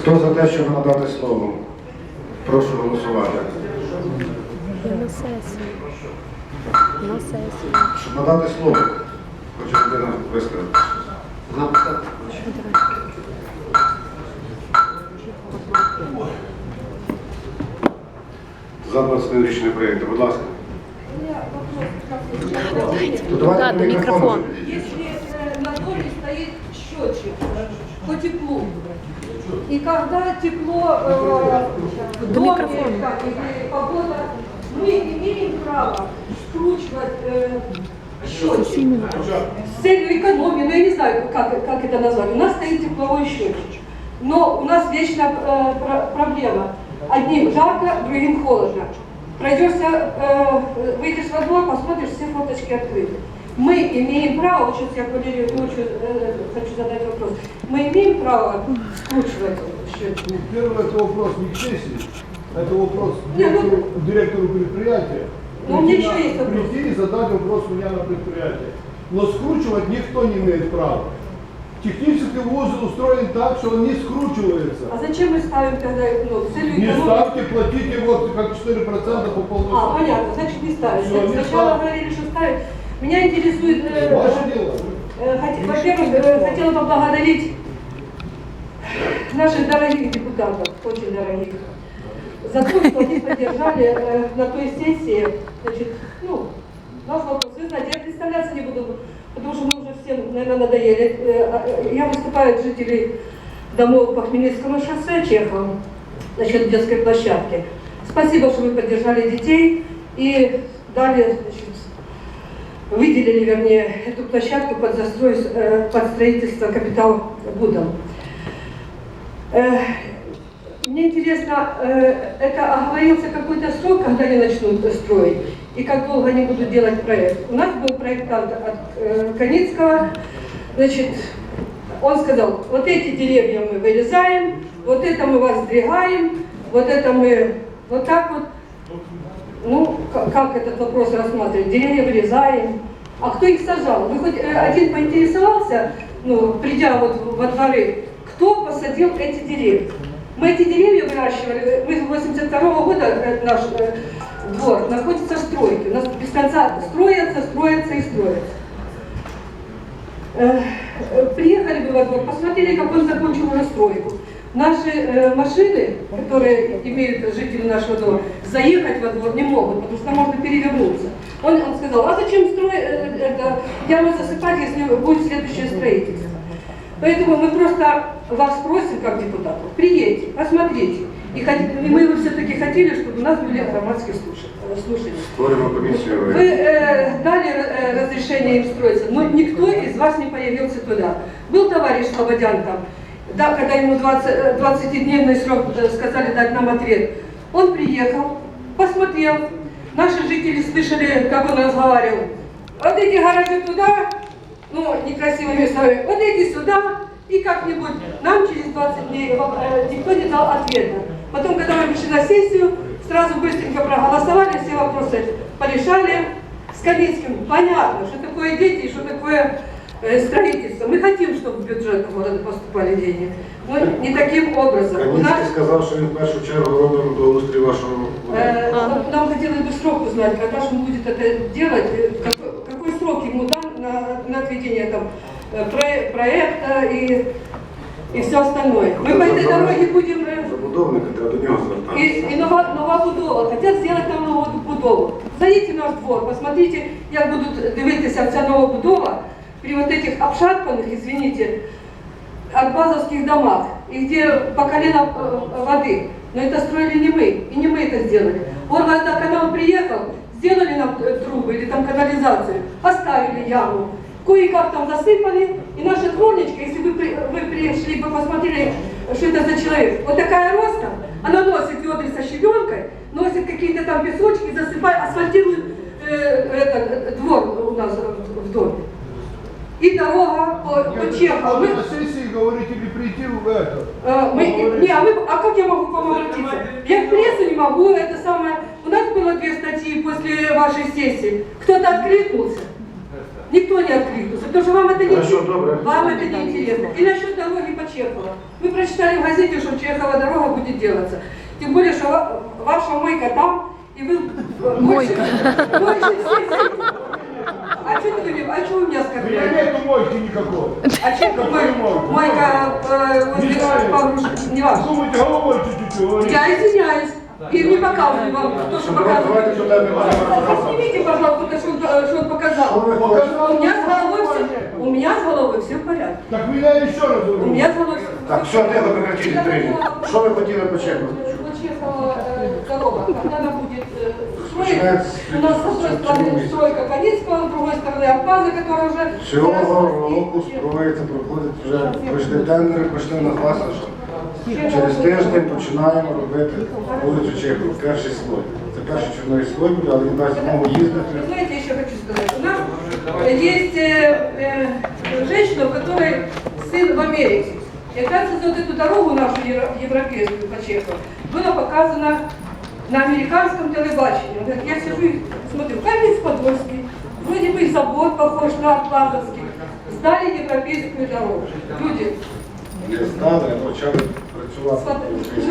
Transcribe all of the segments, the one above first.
Хто за те, щоб надати слово? Прошу голосувати. На сесію. На сесію. Щоб надати слово, хоче людина висказати. За 21 річний проєкт, будь ласка. То давайте Да, до до. Если э, на доме стоит счетчик э, по теплу, и когда тепло э, в До доме как, или погода, мы имеем право скручивать э, счетчик с целью экономии, ну я не знаю, как, как это назвать. У нас стоит тепловой счетчик, но у нас вечно э, про- проблема. Одним жарко, другим холодно. Пройдешься, э, выйдешь во двор, посмотришь, все форточки открыты. Мы имеем право, сейчас я Валерию Ильичу, э, хочу задать вопрос, мы имеем право скручивать счетчик? Первый это вопрос не к сессии, это вопрос Не, ну- директору, директору предприятия. Ну, у меня Прийти еще на- есть вопрос. Прийти и задать вопрос у меня на предприятие. Но скручивать никто не имеет права. Технический узел устроен так, что он не скручивается. А зачем мы ставим тогда, ну, с целью Не экономии? ставьте, платите вот как 4% по полной А, понятно, значит не ставим. Всё, не Сначала ставим. говорили, что ставим. Меня интересует... э. Э, хот- Во-первых, э, хотела поблагодарить наших дорогих депутатов, очень дорогих, за то, что они поддержали э, на той сессии, значит, ну, ваш вопрос, вы знаете, я представляться не буду, потому что мы уже всем, наверное, надоели. Э, а, э, Я выступаю от жителей домов по Хмельницкому шоссе Чехов насчет детской площадки. Спасибо, что вы поддержали детей и дали, значит, выделили, вернее, эту площадку под, застрой, э, под строительство капитал Будом. Э, Мне интересно, э, это оговорился какой-то срок, когда они начнут строить, и как долго они будут делать проект. У нас был проектант от Коницкого, значит, он сказал, вот эти деревья мы вырезаем, вот это мы вас сдвигаем, вот это мы вот так вот. Ну, как этот вопрос рассматривать? Деревья вырезаем. А кто их сажал? Вы хоть э, один поинтересовался, ну, придя вот во дворы, кто посадил эти деревья? Мы эти деревья выращивали, мы с 82 года, э, наш э, двор находится в стройке. У нас без конца строятся, строятся и строятся. Э, э, Приехали бы во двор, посмотрели, как он закончил уже стройку. Наши э, машины, которые имеют жители нашего дома, заехать во двор не могут, потому что можно перевернуться. Он, он сказал, а зачем строить э, это, ямы засыпать, если будет следующее строительство? Поэтому мы просто вас просим, как депутатов, приедьте, посмотрите. И, и мы бы все-таки хотели, чтобы у нас были громадские слуш- э, слушания. Створимо комісію. Вы э, дали э, разрешение им строиться, но никто из вас не появился туда. Был товарищ Слободян там, да, когда ему 20, э, 20-дневный срок э, сказали дать нам ответ. Он приехал, посмотрел, наши жители слышали, как он разговаривал. Вот эти гаражи туда, ну, некрасивыми словами, вот эти сюда, и как-нибудь нам через 20 дней э, никто не дал ответа. Потом, когда мы пришли на сессию, сразу быстренько проголосовали, все вопросы порешали. С Каминским понятно, что такое дети что такое э, строительство. Мы хотим, чтобы в бюджет города поступали деньги, но не таким образом. У нас, Камінський сказав, що він в першу чергу робить благоустрій вашого будинку. э, Ага. нам хотелось бы срок узнать, когда же он будет это делать, э, какой, какой срок ему дан на, на отведение там, э, про- проекта и, и все остальное. Мы по этой дороге будем... э, Забудовника треба до нього И, звертатися. и нова, нова будова. Хотят сделать там нову будову. Зайдите в наш двор, посмотрите, як будуть дивитися вся нова будова при вот этих обшарпанных, извините, арбазовских домах, и где по колено э, воды. Но это строили не мы, и не мы это сделали. Горводоканал приехал, сделали нам э, трубы или там канализацию, оставили яму, кое-как там засыпали, и наша дворничка, если вы, вы пришли бы посмотрели, что это за человек, вот такая ростом, она носит ведра со щебенкой, носит какие-то там песочки, засыпает, асфальтирует э, этот, э, двор у нас в, в доме. И дорога по, по Чехову. Вы Мы- на сессии говорите или прийти в это? Э, мы, не, а, мы, а как я могу к вам обратиться? Я в прессу не могу, это самое. У нас было две статьи после вашей сессии. Кто-то откликнулся. Никто не откликнулся, потому что вам это не, Хорошо, вам это не интересно. И насчет дороги по Чехова. Вы прочитали в газете, что Чехова дорога будет делаться. Тем более, что ва- ваша мойка там, и вы э, больше, больше всех. А что ты, а что вы меня У меня оскорбляете? нету мойки никакой. А чем мой, мойка э, возле Не знаю. Павлуш- не важно. Думаете, головой чуть-чуть говорите. Я извиняюсь. И не показываю вам то, что Давайте показываю. сюди не будемо розмовляти. Снимите, пожалуйста, что он, э, что он показал. Показал, У меня с головой показал. все, у меня с головой все в порядке. Так меня еще раз У говорю. меня с головой все. Так, все, тихо, прекратіть інтригу. Що ви хотіли почекати? Чехова э, дорога, когда она будет э, строить, Начинается у нас с одной с стороны чего? стройка Каницкого, с другой стороны Абхаза, которая уже... Цього зараз- року строїться, проходить вже пройшли тендери, пройшли на класно, що через тиждень починаємо робити вулицю Чехова, перший слой. Це перший чорний слой буде, але він дасть змогу Вы їздити. знаете, еще хочу сказать. У нас э, есть э, э, женщина, у которой сын в Америке. И оказывается, вот эту дорогу нашу евро- европейскую по Чехову было показано на американском телебачении. Он говорит, я сижу и смотрю, Каменец-Подольский, вроде бы забор похож на Атлантовский. Сдали европейскую дорогу. Люди, Не здали, а почали працювати. Ну.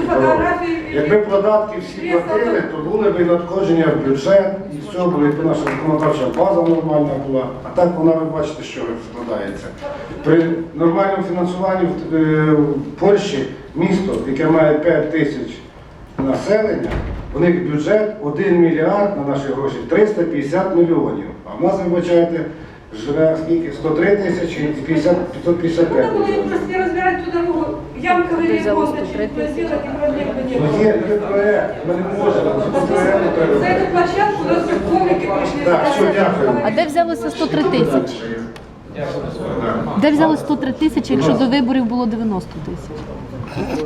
Якби податки всі платили, то були б і надходження в бюджет, і все було, якби наша законодавча база нормальна була. А так вона, ви бачите, що складається. При нормальному фінансуванні е, в Польщі місто, яке має 5 тисяч населення, у них бюджет 1 мільярд на наші гроші 350 мільйонів. А в нас, ви бачаєте, живе скільки? 103 тисячі і 50, 555 надо было им мільйонів. просто разбирать ту дорогу. Ямковый Ты взяла ремонт, 103 значит, тысячи. сделать и проблем бы не Ну, было. є, є проект, ми не можемо. За проект треба. За эту площадку у нас все коврики пришли. Так, все, дякую. А де взялося 103 тисячі? Де взяли 103 тисячі, якщо до виборів було 90 тисяч?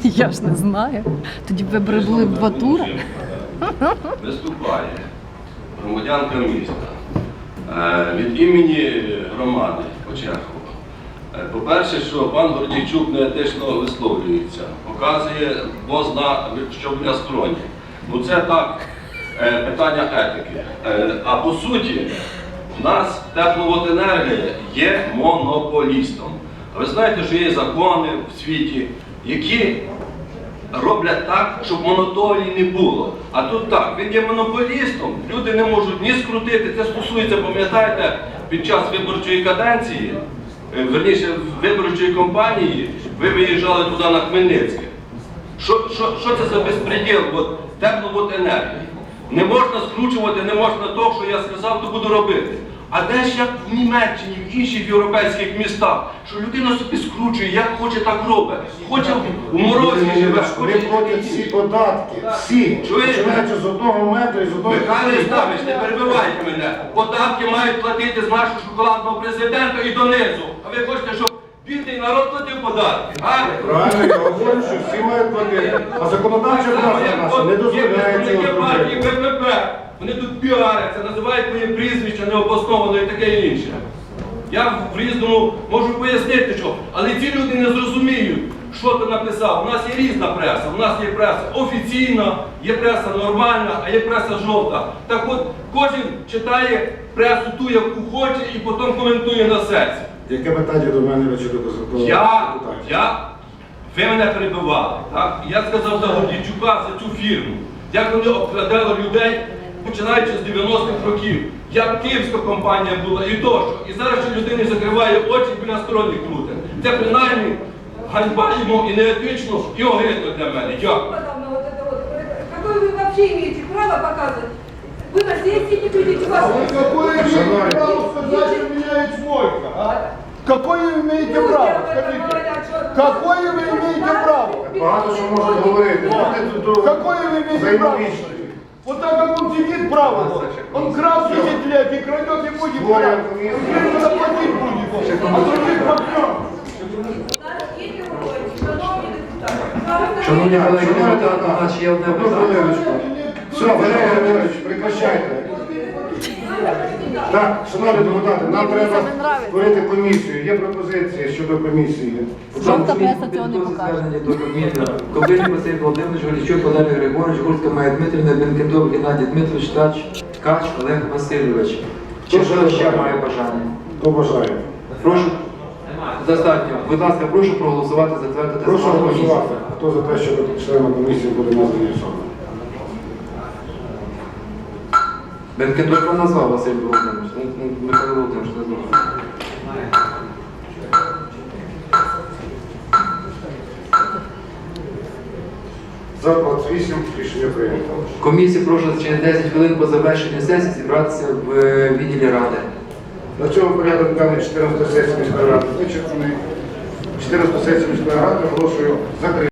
Я ж не знаю. Тоді б вибори були в два тури. виступає громадянка міста е, від імені громади Почехова. Е, По-перше, що пан Гордійчук не етично висловлюється, показує бозна, що в стороні. Ну це так, е, питання етики. А по суті, в нас тепловоденергія є монополістом. Ви знаєте, що є закони в світі, які роблять так, щоб монополії не було. А тут так, він є монополістом, люди не можуть ні скрутити. Це стосується, пам'ятаєте, під час виборчої каденції, е, верніше виборчої кампанії, ви виїжджали туди на Хмельницьке. Що, що, що це за безпреділ? От, тепловоденергії. Не можна скручувати, не можна то, що я сказав, то буду робити. А де ж як в Німеччині, в інших європейських містах, що людина собі скручує, як хоче, так робить. Хоче в морозі живе, хоче платять всі податки, всі, Чуєте? починаючи з одного метра і з одного Михайло Ставич, не перебивайте мене. Податки мають платити з нашого шоколадного президента і донизу. А ви хочете, щоб бідний народ платив податки? А? Правильно, я говорю, що всі мають платити. А законодавча база наша не дозволяє цього партії зробити. Вони тут піаряться, називають моє прізвище необосновано і таке інше. Я в різному можу пояснити, що, але ці люди не зрозуміють, що ти написав. У нас є різна преса. У нас є преса офіційна, є преса нормальна, а є преса жовта. Так от кожен читає пресу ту, яку хоче, і потім коментує на сесії. Яке питання до мене чи до Я, я, ви мене перебивали, так? Я сказав за Гордійчука, за цю фірму, як вони обкрадали людей, починаючи з 90-х років. Як київська компанія була і тощо. І зараз ще людині закриває очі біля сторони крутить. Це принаймні ганьба йому і неетично, і огидно для мене. Дякую. Подавно вот это вот. Какое вы вообще имеете право показывать? Вы на сессии не видите вас. А вы какое Шановні. имеете право сказать, что у меня есть мойка? А? Какое вы имеете Люди право? об этом Скажите. говорят, что- Какое вы имеете право? Багато що можуть говорити. Давайте тут до Какое вы имеете право? Вот так как он сидит право, он крал 10 лет и крадет и будет. Теперь он заплатить будет, а других попнем. Шановні колеги, у нас є одне питання. Все, Валерій Валерійович, прекращайте. Так, шановні депутати, нам треба створити комісію. Є пропозиції щодо комісії. Жовта преса цього не покаже. Ковбиль Василь Володимирович, Голічук Валерій Григорович, Гурська Майя Дмитрівна, Бенкендов Геннадій Дмитрович, Тач, Ткач Олег Васильович. Чи хто ще має бажання? Хто бажає? Прошу. Достатньо. Будь ласка, прошу проголосувати, затвердити Прошу голосувати. Хто за те, щоб членом комісії буде названі особи? Бенкендорфа назвав Василь Володимирович. Ну, ну, Михайло Володимирович назвав. За 28 рішення прийнято. Комісію прошу через 10 хвилин по завершенню сесії зібратися в е, відділі ради. На цьому порядок денний 14 сесії міської ради вичерпаний. 14 сесії міської ради оголошую закритою.